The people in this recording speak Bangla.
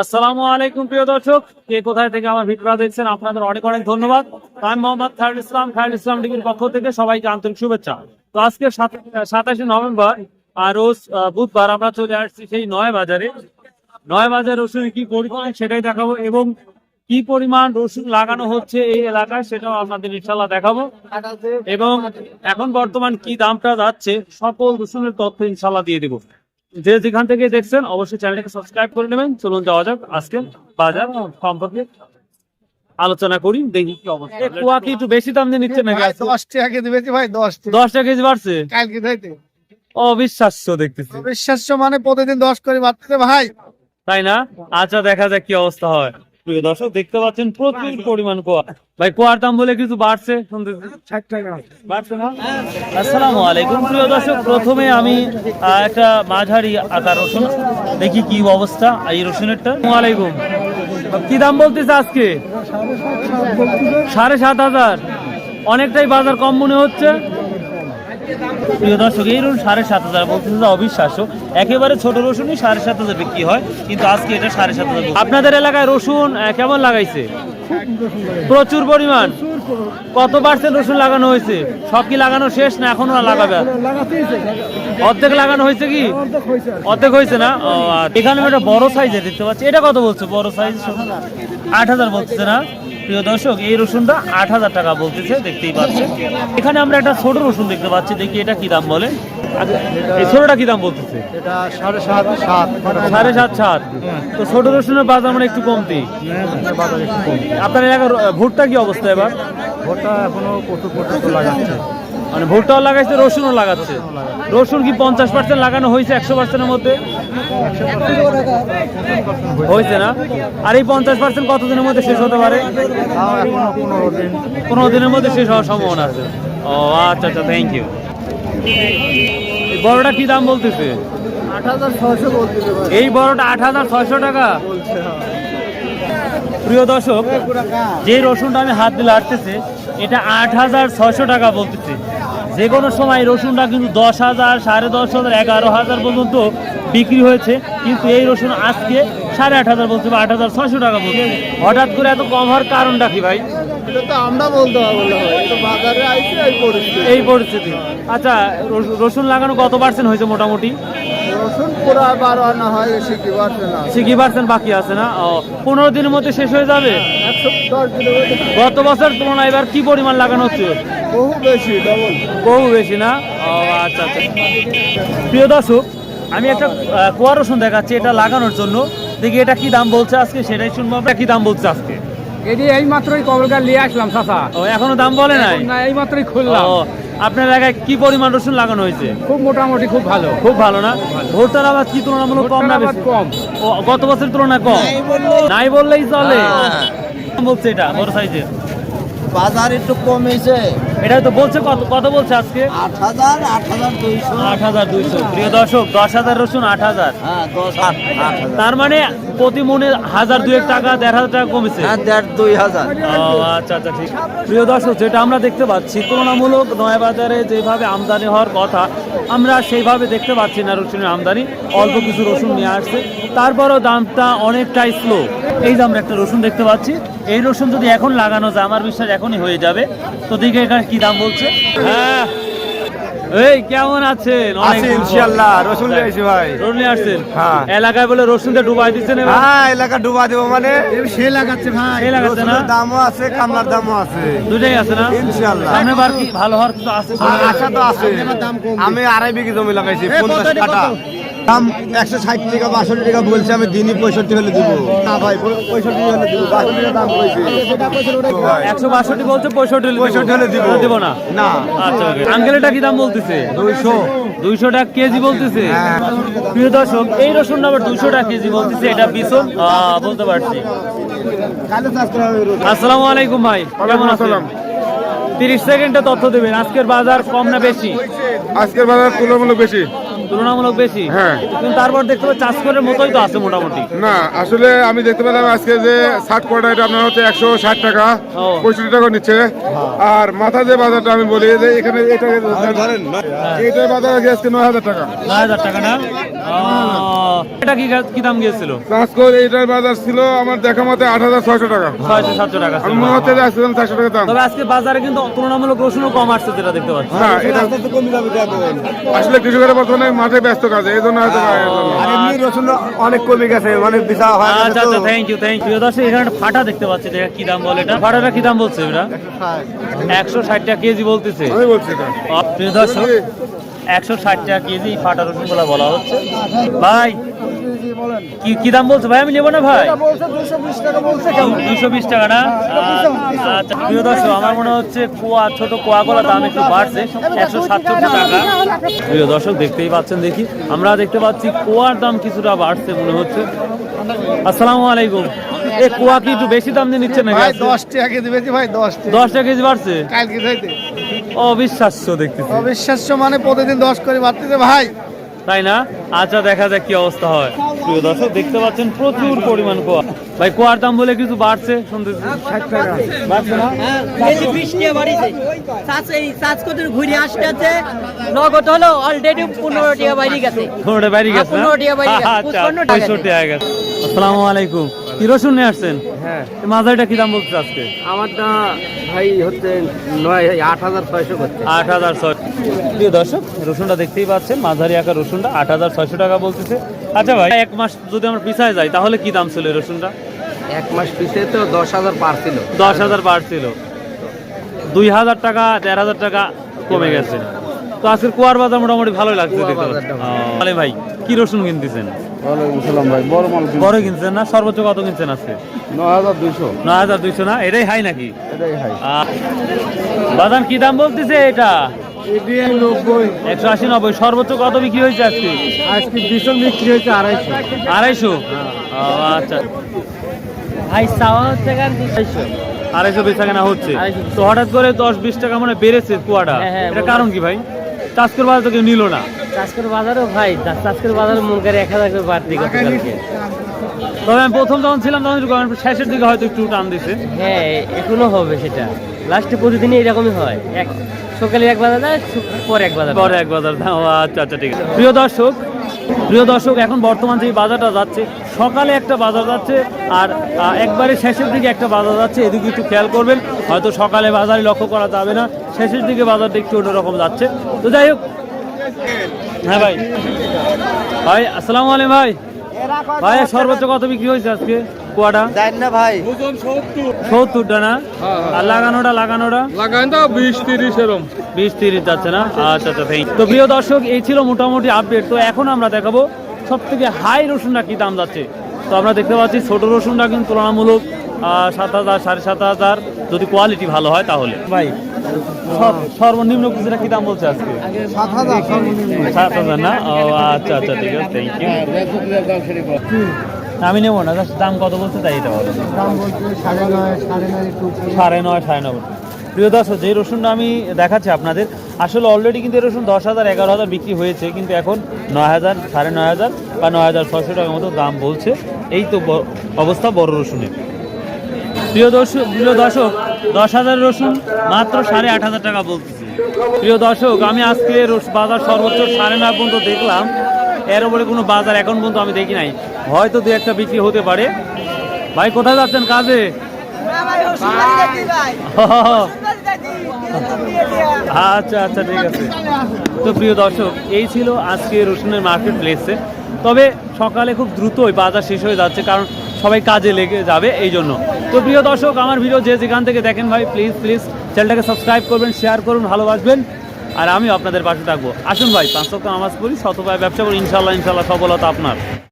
আসসালামু আলাইকুম, প্রিয় দর্শক। কে কোথায় থেকে আমার ভিডিওটা দেখছেন, আপনাদের অনেক অনেক ধন্যবাদ। আমি মোহাম্মদ ইসলাম ইসলাম পক্ষ থেকে সবাইকে আন্তরিক শুভেচ্ছা। তো আজকে সাতাশে নভেম্বর, আর রোজ বুধবার আমরা চলে আসছি সেই নয় বাজারে। নয় বাজার রসুন কি পরিমাণ সেটাই দেখাবো এবং কি পরিমাণ রসুন লাগানো হচ্ছে এই এলাকায় সেটাও আপনাদের ইনশাল্লাহ দেখাবো। এবং এখন বর্তমান কি দামটা যাচ্ছে, সকল রসুনের তথ্য ইনশাল্লাহ দিয়ে দিব। যে যেখান থেকে দেখছেন অবশ্যই চ্যানেলটাকে সাবস্ক্রাইব করে নেবেন। চলুন যাওয়া যাক। আজকে বাজার সম্পর্কে আলোচনা করি দেখি কি অবস্থা। কুয়া কি একটু বেশি দাম দিয়ে নিচ্ছে নাকি? ভাই, দশ টাকা কেজি বেশি ভাই দশ টাকা। দশ টাকা কেজি বাড়ছে? কালকে যাইতে। অবিশ্বাস্য দেখতেছি। অবিশ্বাস্য মানে প্রতিদিন দশ করে বাড়তেছে ভাই। তাই না? আচ্ছা দেখা যাক কি অবস্থা হয়। প্রিয় দর্শক দেখতে পাচ্ছেন প্রচুর পরিমাণ কোয়া। ভাই কোয়ার দাম বলে কিছু বাড়ছে? না? আসসালামু আলাইকুম প্রিয় দর্শক। প্রথমে আমি একটা মাঝারি আদা রসুন। দেখি কি অবস্থা এই রসুনেরটা। আলাইকুম। কি দাম বলতেছে আজকে? সাড়ে সাত হাজার। অনেকটাই বাজার কম মনে হচ্ছে। প্রিয় দর্শক, এই রসুন সাড়ে সাত হাজার বলতে অবিশ্বাস্য। একেবারে ছোট রসুনই সাড়ে সাত হাজার বিক্রি হয়, কিন্তু আজকে এটা সাড়ে সাত হাজার আপনাদের এলাকায় রসুন কেমন লাগাইছে? প্রচুর পরিমাণ। কত পার্সেন্ট রসুন লাগানো হয়েছে? সব কি লাগানো শেষ না এখনও লাগাবে? অর্ধেক লাগানো হয়েছে কি? অর্ধেক হয়েছে না? আচ্ছা। এখানে একটা বড় সাইজে দেখতে পাচ্ছি। এটা কত বলছে? বড় সাইজ আট হাজার বলতেছে না? প্রিয় দর্শক এই রসুনটা আট হাজার টাকা বলতেছে দেখতেই পাচ্ছেন। এখানে আমরা একটা ছোট রসুন দেখতে পাচ্ছি। দেখি এটা কি দাম বলে? এই ছোটটা কি দাম বলতেছে? সাড়ে সাত সাত। সাড়ে সাত সাত। তো ছোট রসুনের বাজার মানে একটু কমতি? আপনার এলাকার ভুট্টা কি অবস্থা এবার? ভোটটা এখনও প্রচুর পর্যন্ত লাগাচ্ছে। মানে ভুট্টাও লাগাইছে, রসুনও লাগাচ্ছে। রসুন কি পঞ্চাশ পার্সেন্ট লাগানো হয়েছে, একশো পার্সেন্টের মধ্যে? হয়েছে না? আর এই পঞ্চাশ পার্সেন্ট কতদিনের মধ্যে শেষ হতে পারে? পনেরো দিনের মধ্যে শেষ হওয়ার সম্ভাবনা আছে। ও আচ্ছা আচ্ছা থ্যাংক ইউ বড়টা কি দাম বলতেছে? এই বড়টা আট হাজার ছয়শো টাকা। প্রিয় দর্শক যে রসুনটা আমি হাত দিলে আটতেছে এটা আট হাজার ছয়শো টাকা বলতেছে। যে কোনো সময় রসুনটা কিন্তু দশ হাজার সাড়ে দশ হাজার এগারো হাজার পর্যন্ত বিক্রি হয়েছে। কিন্তু এই রসুন আজকে সাড়ে আট হাজার বলছে বা আট হাজার ছয়শো টাকা বলছে। হঠাৎ করে এত কম হওয়ার কারণটা কি ভাই? তো আমরা বলতে এই পরিস্থিতি। আচ্ছা রস- রসুন লাগানো কত পার্সেন্ট হয়েছে মোটামুটি? হয় সিকি পার্সেন্ট বাকি আছে না? পনেরো দিনের মধ্যে শেষ হয়ে যাবে? একশো দশ গত বছর তুলনায় এবার কি পরিমাণ লাগানো হচ্ছে? বহু বেশি বহু বেশি না? ও আচ্ছা আচ্ছা। প্রিয় দর্শক আমি একটা আহ, কুয়া রসুন দেখাচ্ছি এটা লাগানোর জন্য। দেখি এটা কি দাম বলছে আজকে? সেটাই শুনব আমরা। কি দাম বলছে আজকে? এটি এই মাত্রই কবলকার নিয়ে আসলাম চাচা। ও এখনও দাম বলে নাই? না এই মাত্রই খুললাম। ও আপনার এলাকায় কি পরিমাণ রসুন লাগানো হয়েছে? খুব মোটামুটি খুব ভালো। খুব ভালো না? ভোটার আবার কি তুলনামূলক কম না বেশি? কম। ও গত বছরের তুলনায় কম? নাই বললেই চলে। দাম বলছে এটা বড় সাইজের। বাজার একটু কমেছে। এটা তো বলছে কত কত বলছে আজকে? আট হাজার আট হাজার দুইশো। আট হাজার দুইশো। প্রিয় দর্শক দশ হাজার রসুন আট হাজার। হ্যাঁ আট হাজার। তার মানে প্রতি মনে হাজার দুয়েক টাকা দেড় হাজার টাকা কমেছে। হ্যাঁ দেড় দুই হাজার। আচ্ছা আচ্ছা ঠিক। প্রিয় দর্শক যেটা আমরা দেখতে পাচ্ছি তুলনামূলক নয়া বাজারে যেভাবে আমদানি হওয়ার কথা আমরা সেইভাবে দেখতে পাচ্ছি না রসুনের আমদানি। অল্প কিছু রসুন নিয়ে আসছে। তারপরও দামটা অনেকটাই স্লো এই যে আমরা একটা রসুন দেখতে পাচ্ছি। এই রসুন যদি এখন লাগানো যায় আমার বিশ্বাস এখনই হয়ে যাবে। তো দেখে এখানে কি দাম বলছে? হ্যাঁ। এই কেমন আছেন? অনেক ইনশাআল্লাহ, রসুন নিয়ে আসি ভাই। রসুন নিয়ে আসছেন? হ্যাঁ। এলাকায় বলে রসুন দিয়ে ডুবাই দিচ্ছেন এবার? হ্যাঁ এলাকা দেবো মানে? সে লাগাচ্ছে ভাই। সে লাগাচ্ছে না? দামও আছে কামলার দামও আছে। দুটাই আছে না? ইনশাআল্লাহ। সামনে বার কি ভালো হওয়ার কিছু আছে। আশা তো আছে। আমি আড়াই বিঘি জমি লাগাইছি পঞ্চাশ কাটা দাম একশো ষাট টাকা বাষট্টি টাকা বলছে আমি দিনই পঁয়ষট্টি হলে দিব। না ভাই পঁয়ষট্টি হলে দিব বাষট্টি দাম বলছি একশো বাষট্টি বলছে পঁয়ষট্টি পঁয়ষট্টি হলে দিব। দিব না? না। আচ্ছা আঙ্কেলটা কি দাম বলতেছে? দুইশো। দুইশো টাকা কেজি বলতেছে? হ্যাঁ। প্রিয় দর্শক এই রসুন আবার দুইশো টাকা কেজি বলতেছে এটা বলতে পারছি। আসসালামু আলাইকুম ভাই কেমন আছেন? তিরিশ সেকেন্ডে তথ্য দেবেন আজকের বাজার কম না বেশি? আজকের বাজার তুলনামূলক বেশি। তুলনামূলক বেশি। হ্যাঁ। কিন্তু তারপর দেখতে পাচ্ছি চাষ করে মতোই তো আছে মোটামুটি। না আসলে আমি দেখতে পেলাম আজকে যে ষাট কোয়াটা এটা আপনার হচ্ছে একশো ষাট টাকা পঁয়ষট্টি টাকা নিচ্ছে। আর মাথা যে বাজারটা আমি বলি যে এখানে এটা ধরেন এইটার বাজার আছে আজকে নয় হাজার টাকা। নয় হাজার টাকা না? এটা কি কি দাম গিয়েছিল? করে এইটার বাজার ছিল আমার দেখা মতে আট হাজার ছয়শো টাকা। ছয়শো সাতশো টাকা আমি মনে হচ্ছে আজকে চারশো টাকা দাম। তবে আজকে বাজারে কিন্তু তুলনামূলক রসুনও কম আসছে যেটা দেখতে পাচ্ছি। না এটা আস্তে আস্তে কমে যাবে আসলে কৃষকেরা বর্তমানে মাঠে ব্যস্ত কাজে এই জন্য হয়তো রসুন অনেক কমে গেছে মানে বিশা হয় আচ্ছা আচ্ছা থ্যাংক ইউ থ্যাংক ইউ দর্শক এখানে ফাটা দেখতে পাচ্ছি দেখা কি দাম বলে এটা? ফাটাটা কি দাম বলছে এটা একশো ষাট টাকা কেজি বলতেছে। আমি বলছি এটা। প্রিয় দর্শক একশো ষাট টাকা কেজি ফাটা গুলা বলা হচ্ছে। ভাই কি কি দাম বলছে ভাই? আমি নেব না ভাই? দুশো বিশ টাকা না? আচ্ছা প্রিয় দর্শক আমার মনে হচ্ছে কুয়া ছোট কুয়াগুলোর দাম একটু বাড়ছে একশো সাতষট্টি টাকা। প্রিয় দর্শক দেখতেই পাচ্ছেন দেখি। আমরা দেখতে পাচ্ছি কুয়ার দাম কিছুটা বাড়ছে মনে হচ্ছে। আসসালামু আলাইকুম। এ কুয়া কি একটু বেশি দাম দিয়ে নিচ্ছে আজকে? দশ টাকা কেজি বেশি ভাই দশ টাকা। দশ টাকা কেজি বাড়ছে? কালকে অবিশ্বাস্য দেখতেছি। অবিশ্বাস্য মানে প্রতিদিন দশ করে বাড়তেছে ভাই। তাই না? আচ্ছা দেখা যাক কি অবস্থা হয়। প্রিয় দর্শক দেখতে পাচ্ছেন প্রচুর পরিমাণ কোয়া। ভাই কোয়ার দাম বলে কিছু বাড়ছে? শুনতেছি। বাড়ছে না? আসতেছে নগদ হলো অলরেডি পনেরো টাকা বাইরে গেছে। পনেরোটা বাইরে গেছে না? পনেরো টাকা বাইরে গেছে, টাকা পঁয়ষট্টি গেছে। আসসালামু আলাইকুম। রসুন নিয়ে আসছেন? হ্যাঁ। মাঝারিটা কি দাম বলছে আজকে? আমারটা ভাই হচ্ছে নয় আট হাজার ছয়শো করছে। আট হাজার ছয় প্রিয় দর্শক রসুনটা দেখতেই পাচ্ছেন মাঝারি আকার রসুনটা আট হাজার ছয়শো টাকা বলতেছে। আচ্ছা ভাই এক মাস যদি আমরা পিছায় যাই তাহলে কি দাম ছিল রসুনটা? এক মাস পিছিয়ে তো দশ হাজার পার ছিল। দশ হাজার বাড়ছিল দুই হাজার টাকা দেড় হাজার টাকা কমে গেছে। তো আজকের কুয়ার বাজার মোটামুটি ভালোই লাগছে দেখতে। ভাই কি রসুন কিনতেছেন? ভাই বড় মাল বড় কিনছেন না সর্বোচ্চ কত কিনছেন আজকে? নয় হাজার দুইশো। নয় হাজার দুইশো না এটাই হাই নাকি? এটাই হাই। বাদাম কি দাম বলতেছে এটা? একশো আশি নব্বই সর্বোচ্চ কত বিক্রি হয়েছে আজকে? আজকে ভীষণ বিক্রি হয়েছে আড়াইশো। আড়াইশো? আচ্ছা। ভাই চাওয়া হচ্ছে কেন আড়াইশো। বেচা কেনা হচ্ছে। তো হঠাৎ করে দশ বিশ টাকা মানে বেড়েছে কুয়াটা। হ্যাঁ, হ্যাঁ, এটা কারণ কি ভাই? চাষকের বাজার তো কেউ নিল না। চাষকের বাজারও ভাই চাষকের বাজারে মন করে এক হাজার করে বাড়তি তবে আমি প্রথম যখন ছিলাম তখন শেষের দিকে হয়তো একটু টান দিছে। হ্যাঁ এখনও হবে সেটা। লাস্টে প্রতিদিনই এরকমই হয়। এক সকালে এক বাজার যায় পরে এক বাজার পরে এক বাজার আচ্ছা আচ্ছা ঠিক আছে। প্রিয় দর্শক প্রিয় দর্শক এখন বর্তমান যে বাজারটা যাচ্ছে সকালে একটা বাজার যাচ্ছে আর একবারে শেষের দিকে একটা বাজার যাচ্ছে। এদিকে একটু খেয়াল করবেন হয়তো সকালে বাজারে লক্ষ্য করা যাবে না। শেষের দিকে বাজারটা একটু অন্যরকম যাচ্ছে। তো যাই হোক হ্যাঁ ভাই। ভাই আসসালামু আলাইকুম ভাই। ভাই সর্বোচ্চ কত বিক্রি হয়েছে আজকে কুয়াটা? জানি না ভাই সত্তরটা না? আর লাগানোটা লাগানোটা? লাগান তো বিশ তিরিশ এরম। বিশ তিরিশ যাচ্ছে না? আচ্ছা আচ্ছা থ্যাংক তো প্রিয় দর্শক এই ছিল মোটামুটি আপডেট তো এখন আমরা দেখাবো সব থেকে হাই রসুনটা কি দাম যাচ্ছে। তো আমরা দেখতে পাচ্ছি ছোট রসুনটা কিন্তু তুলনামূলক সাত হাজার সাড়ে সাত হাজার। যদি কোয়ালিটি ভালো হয় তাহলে। ভাই সর্বনিম্ন কিছুটা কি দাম বলছে আজকে? সাত হাজার। না? ও আচ্ছা আচ্ছা ঠিক আছে থ্যাংক ইউ আমি নেব না just দাম কত বলছে তাই এটা বলো। দাম বলছে সাড়ে নয় সাড়ে নয় একটু সাড়ে নয় সাড়ে নয়। প্রিয় দর্শক যে রসুনটা আমি দেখাচ্ছি আপনাদের আসলে অলরেডি কিন্তু এই রসুন দশ হাজার এগারো হাজার বিক্রি হয়েছে কিন্তু এখন নয় হাজার সাড়ে নয় হাজার বা নয় হাজার ছশো টাকার মতো দাম বলছে। এই তো অবস্থা বড় রসুনের। প্রিয় দর্শক প্রিয় দর্শক, দশ হাজার রসুন মাত্র সাড়ে আট হাজার টাকা বলতেছি। প্রিয় দর্শক, আমি আজকে বাজার সর্বোচ্চ সাড়ে নয় পর্যন্ত দেখলাম। এর উপরে কোনো বাজার এখন পর্যন্ত আমি দেখি নাই। হয়তো দু একটা বিক্রি হতে পারে। ভাই, কোথায় যাচ্ছেন কাজে? আচ্ছা আচ্ছা ঠিক আছে। তো প্রিয় দর্শক, এই ছিল আজকে রসুনের মার্কেট প্লেসে তবে সকালে খুব দ্রুতই বাজার শেষ হয়ে যাচ্ছে, কারণ সবাই কাজে লেগে যাবে এই জন্য। তো প্রিয় দর্শক, আমার ভিডিও যে যেখান থেকে দেখেন ভাই প্লিজ প্লিজ চ্যানেলটাকে সাবস্ক্রাইব করবেন শেয়ার করুন, ভালোবাসবেন। আর আমি আপনাদের পাশে থাকব। আসুন ভাই, পাঁচ সপ্তাহ নামাজ পড়ি শতভাবে ব্যবসা করি ইনশাল্লাহ ইনশাল্লাহ সফলতা আপনার।